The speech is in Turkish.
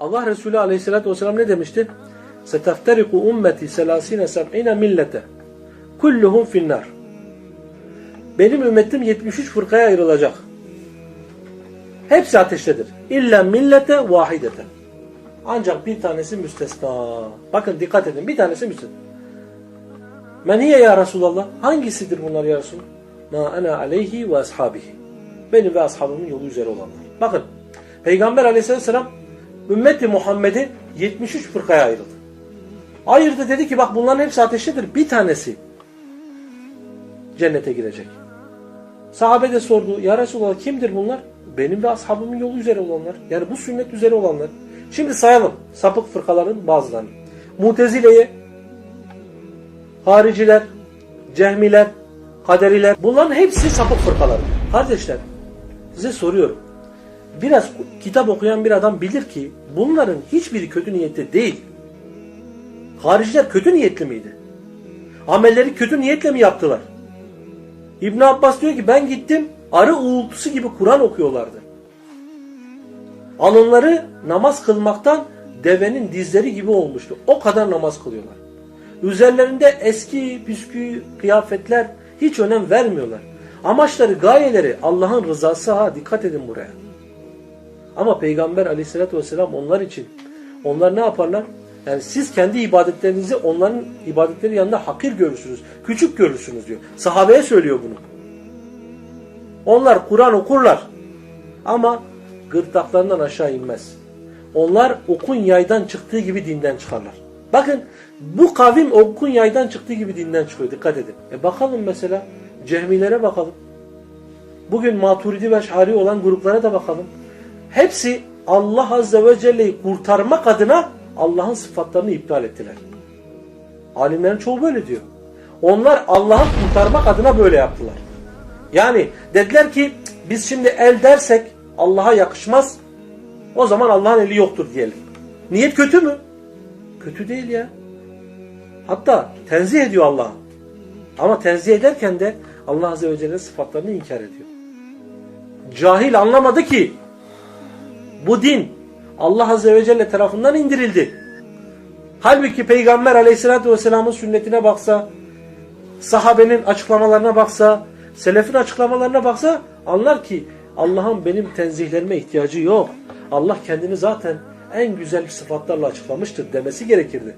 Allah Resulü Aleyhisselatü vesselam ne demişti? Setefteriku ummeti selasine seb'ine millete. Kulluhum finnar. Benim ümmetim 73 fırkaya ayrılacak. Hepsi ateştedir. İlla millete vahidete. Ancak bir tanesi müstesna. Bakın dikkat edin. Bir tanesi müstesna. Meniye ya Resulallah? Hangisidir bunlar ya Resul? Ma ana aleyhi ve ashabihi. Benim ve ashabımın yolu üzere olanlar. Bakın. Peygamber aleyhisselam ümmeti Muhammed'i 73 fırkaya ayrıldı. Ayırdı dedi ki bak bunların hepsi ateştedir. Bir tanesi cennete girecek. Sahabe de sordu. Ya Resulallah kimdir bunlar? Benim ve ashabımın yolu üzere olanlar. Yani bu sünnet üzere olanlar. Şimdi sayalım sapık fırkaların bazılarını. Mutezile'ye, hariciler, cehmiler, kaderiler. Bunların hepsi sapık fırkalar. Kardeşler size soruyorum. Biraz kitap okuyan bir adam bilir ki bunların hiçbiri kötü niyette değil. Hariciler kötü niyetli miydi? Amelleri kötü niyetle mi yaptılar? İbn Abbas diyor ki ben gittim arı uğultusu gibi Kur'an okuyorlardı. Alınları namaz kılmaktan devenin dizleri gibi olmuştu. O kadar namaz kılıyorlar. Üzerlerinde eski püskü kıyafetler hiç önem vermiyorlar. Amaçları, gayeleri Allah'ın rızası ha dikkat edin buraya. Ama Peygamber aleyhissalatü vesselam onlar için onlar ne yaparlar? Yani siz kendi ibadetlerinizi onların ibadetleri yanında hakir görürsünüz. Küçük görürsünüz diyor. Sahabeye söylüyor bunu. Onlar Kur'an okurlar. Ama gırtlaklarından aşağı inmez. Onlar okun yaydan çıktığı gibi dinden çıkarlar. Bakın bu kavim okun yaydan çıktığı gibi dinden çıkıyor. Dikkat edin. E bakalım mesela cehmilere bakalım. Bugün maturidi ve şari olan gruplara da bakalım. Hepsi Allah Azze ve Celle'yi kurtarmak adına Allah'ın sıfatlarını iptal ettiler. Alimlerin çoğu böyle diyor. Onlar Allah'ı kurtarmak adına böyle yaptılar. Yani dediler ki biz şimdi el dersek Allah'a yakışmaz. O zaman Allah'ın eli yoktur diyelim. Niyet kötü mü? Kötü değil ya. Hatta tenzih ediyor Allah'ı. Ama tenzih ederken de Allah Azze ve Celle'nin sıfatlarını inkar ediyor. Cahil anlamadı ki bu din Allah Azze ve Celle tarafından indirildi. Halbuki Peygamber Aleyhisselatü Vesselam'ın sünnetine baksa, sahabenin açıklamalarına baksa, selefin açıklamalarına baksa anlar ki Allah'ın benim tenzihlerime ihtiyacı yok. Allah kendini zaten en güzel sıfatlarla açıklamıştır demesi gerekirdi.